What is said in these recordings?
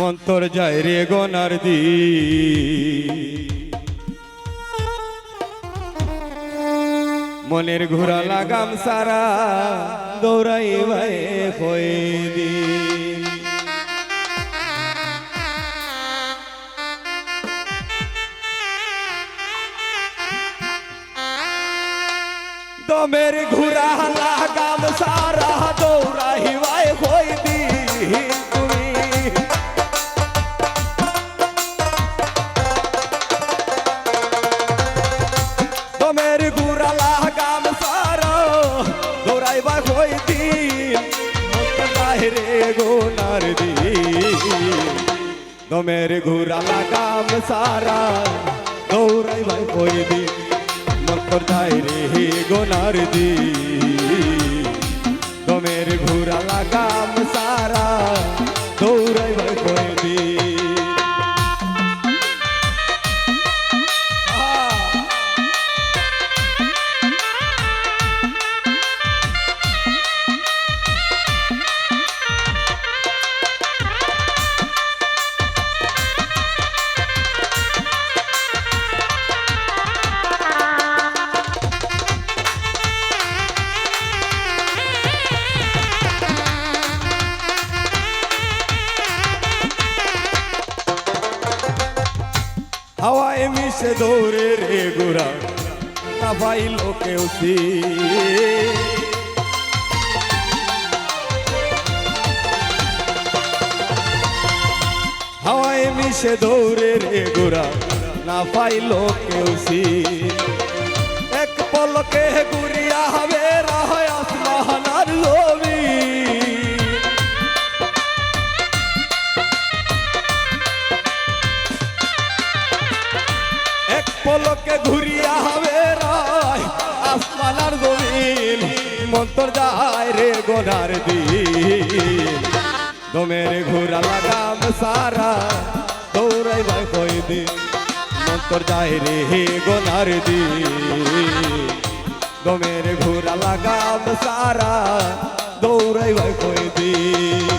মন্তর যায় রে গনার দি। মনের ঘোরা লাগাম সারা দৌড়াই ভাই হয়ে দি দমের লাগাম সারা দৌড়াই ভাই হয়ে দি দমের ঘুরা লাগাম সারা দৌড়াইবা কই দিন মন্তর যাই রে গোনার দিন দমের ঘুরা লাগাম সারা দৌড়াইবা মিশে দৌড়ে রে গোরা না পাইল কেউ হাওয়ায় মিশে দৌড়ে রে গোরা না পাইল কেউ এক পলকে গুড়িয়া হবে রায় আসমানার লোবি পলকে ঘুরিয়া হবে রায়। আসমানার জমিন, মন্তর যায় রে গোনার দিন। দমের ঘুরা লাগাম সারা, দৌড়াই ভাই কই দিন। মন্তর যায় রে গোনার দিন। দমের ঘুরা লাগাম সারা, দৌড়াই ভাই কই দিন।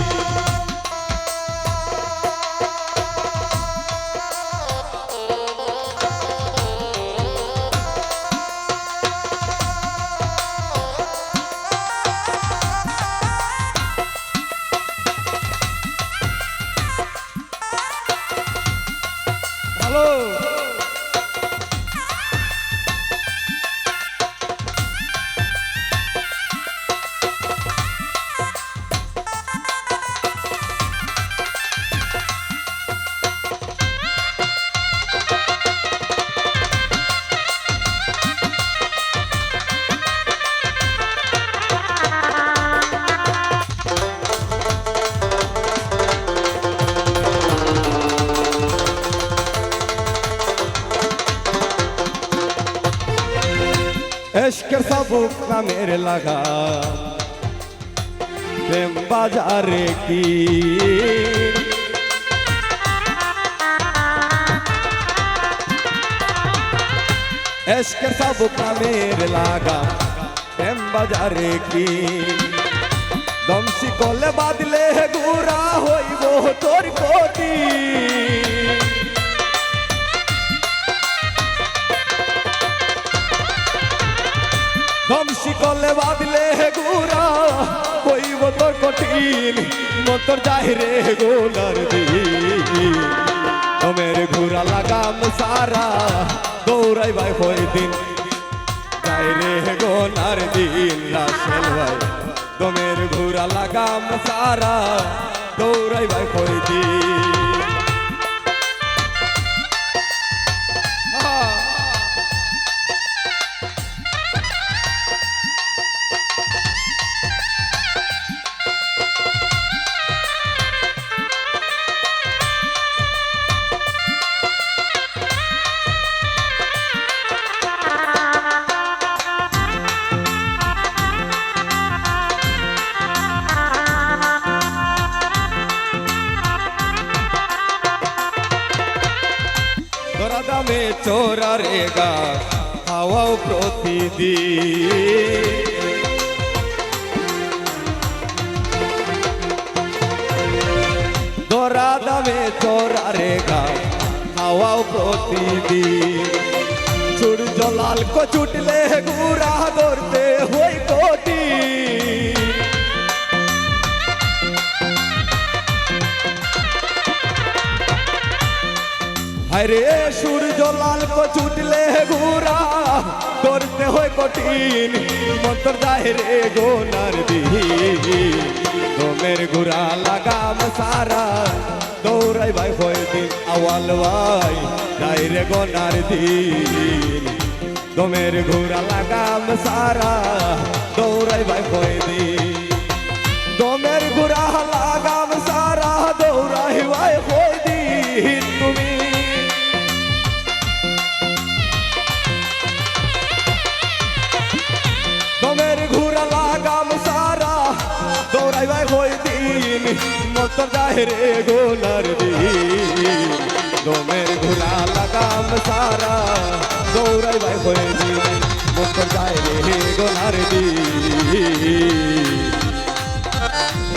হ্যালো लश्कर सा भूखा मेरे लगा। प्रेम बाज़ार की। इश्क सा भूखा मेरे लगा। प्रेम बाज़ार की। दमसी कोले बादले है गुरा होई वो तोरी कोटी কঠিন মতর যাহিরে গোলার দিন। তোমের ঘুরা লাগাম সারা দৌড়াই ভাই হয়ে দিন। যাইরে গোলার দিন রাসেল ভাই। তোমের ঘুরা লাগাম সারা দৌড়াই ভাই হয়ে দিন। তোরা দামে চোরা রে গা হাওয়াও প্রতিদিন। দরা দামে চোরারে গা, খাওয়াও প্রতিদিন। সূর্য লাল কচুটলে গুড়া আরে সূর্য লাল কচুটলে গুড়া। ধরতে হয় কঠিন মন্তর যায় রে গোনার দিন দমের গুড়া লাগাম সারা, দৌড়াই ভাই হয় দিন আওয়াল ভাই, যায় রে গোনার দিন। দমের ঘোড়া লাগাম সারা, দৌড়াই ভাই হয় দিন। দমের ঘোড়া লাগাম সারা, দৌড়াই ভাই হয় দিন। তুমি মতর যায় রে দিন। দমের ঘুরা লাগাম সারা দৌড়াই ভাই দিন। মতর যায় রে দিন।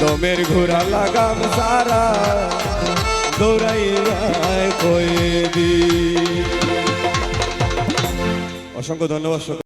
দমের ঘুরা লাগাম সারা দৌড়াই ভাই হই দিন। অসংখ্য ধন্যবাদ।